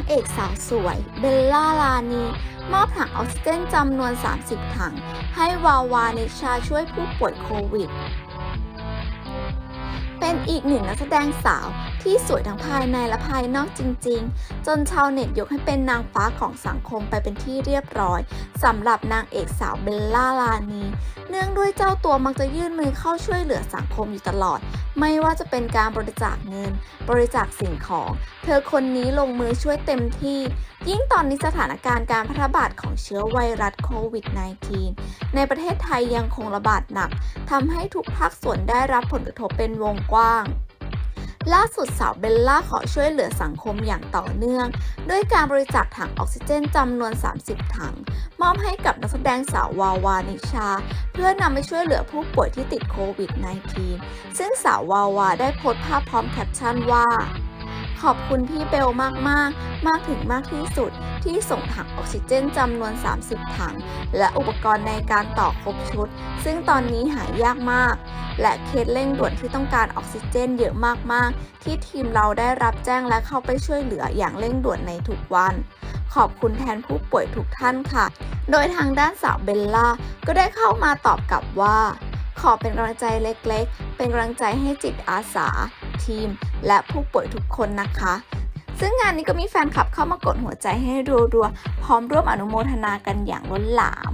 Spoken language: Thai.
างเอกสาวสวย เบลล่าลานี มอบถังออกซิเจนจำนวน 30 ถัง ให้วาวานิชาช่วยผู้ป่วยโควิด เป็นอีกหนึ่งนักแสดงสาวที่สวยทั้งภายในและภายนอกจริง ๆ จนชาวเน็ตยกให้เป็นนางฟ้าของสังคมไปเป็นที่เรียบร้อยสำหรับนางเอกสาวเบลล่าลานี เนื่องด้วยเจ้าตัวมักจะยื่นมือเข้าช่วยเหลือสังคมอยู่ตลอด ไม่ว่าจะเป็นการบริจาคเงิน บริจาคสิ่งของ เธอคนนี้ลงมือช่วยเต็มที่ ยิ่งตอนนี้สถานการณ์การแพร่ระบาดของเชื้อไวรัสโควิด -19 ในประเทศไทยยังคงระบาดหนักทำให้ทุกภาคส่วนได้รับผลกระทบเป็นวงกว้าง ล่าสุดสาวเบลล่าขอช่วยเหลือสังคมอย่างต่อเนื่อง ด้วยการบริจาคถังออกซิเจนจำนวน 30 ถัง มอบให้กับนักแสดงสาววาวานิชา เพื่อนำไปช่วยเหลือผู้ป่วยที่ติดโควิด -19 ซึ่งสาววาวาได้โพสต์ภาพพร้อมแคปชั่นว่า ขอบคุณพี่เบลมากๆมากถึงมากที่สุด ที่ส่งถังออกซิเจนจำนวน 30 ถัง และอุปกรณ์ในการต่อครบชุด ซึ่งตอนนี้หายากมาก และเคสเร่งด่วนที่ต้องการออกซิเจนเยอะมากๆ ที่ทีมเราได้รับแจ้งและเข้าไปช่วยเหลืออย่างเร่งด่วนในทุกวัน ขอบคุณแทนผู้ป่วยทุกท่านค่ะ โดยทางด้านสาวเบลล่าก็ได้เข้ามาตอบกลับว่า ขอเป็นกำลังใจเล็กๆ เป็นกำลังใจให้จิตอาสา ทีม และผู้ป่วยทุกคนนะคะ ซึ่งงานนี้ก็มีแฟนคลับเข้ามากดหัวใจให้รัวๆ พร้อมร่วมอนุโมทนากันอย่างล้นหลาม